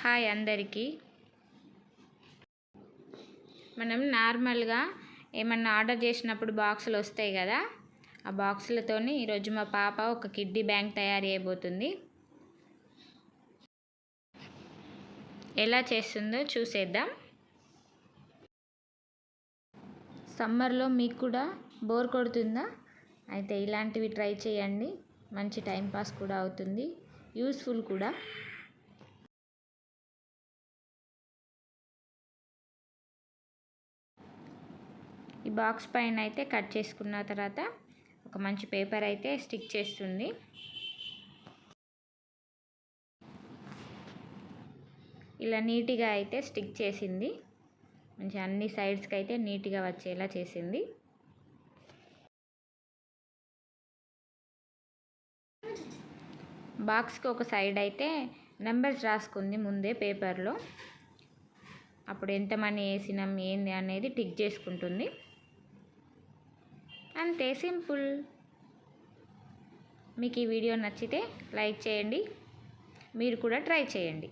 Hi అందరికీ. మనం నార్మల్గా ఏమన్నా ఆర్డర్ చేసినప్పుడు బాక్సులు వస్తాయి కదా ఆ బాక్సులతోని ఈరోజు మా పాప ఒక కిడ్డీ బ్యాంక్ తయారు చేయబోతుంది. ఎలా చేస్తుందో చూసేద్దాం. సమ్మర్లో మీకు కూడా బోర్ కొడుతుందా? అయితే ఇలాంటివి ట్రై చేయండి. మంచి టైంపాస్ కూడా అవుతుంది. యూస్ఫుల్ కూడా. ఈ బాక్స్ పైన అయితే కట్ చేసుకున్న తర్వాత ఒక మంచి పేపర్ అయితే స్టిక్ చేస్తుంది. ఇలా నీట్గా అయితే స్టిక్ చేసింది. మంచి అన్ని సైడ్స్కి అయితే నీట్గా వచ్చేలా చేసింది. బాక్స్కి ఒక సైడ్ అయితే నెంబర్స్ రాసుకుంది ముందే పేపర్లో. అప్పుడు ఎంత మనీ వేసినాం ఏంది అనేది టిక్ చేసుకుంటుంది. అంతే సింపుల్. మీకు ఈ వీడియో నచ్చితే లైక్ చేయండి. మీరు కూడా ట్రై చేయండి.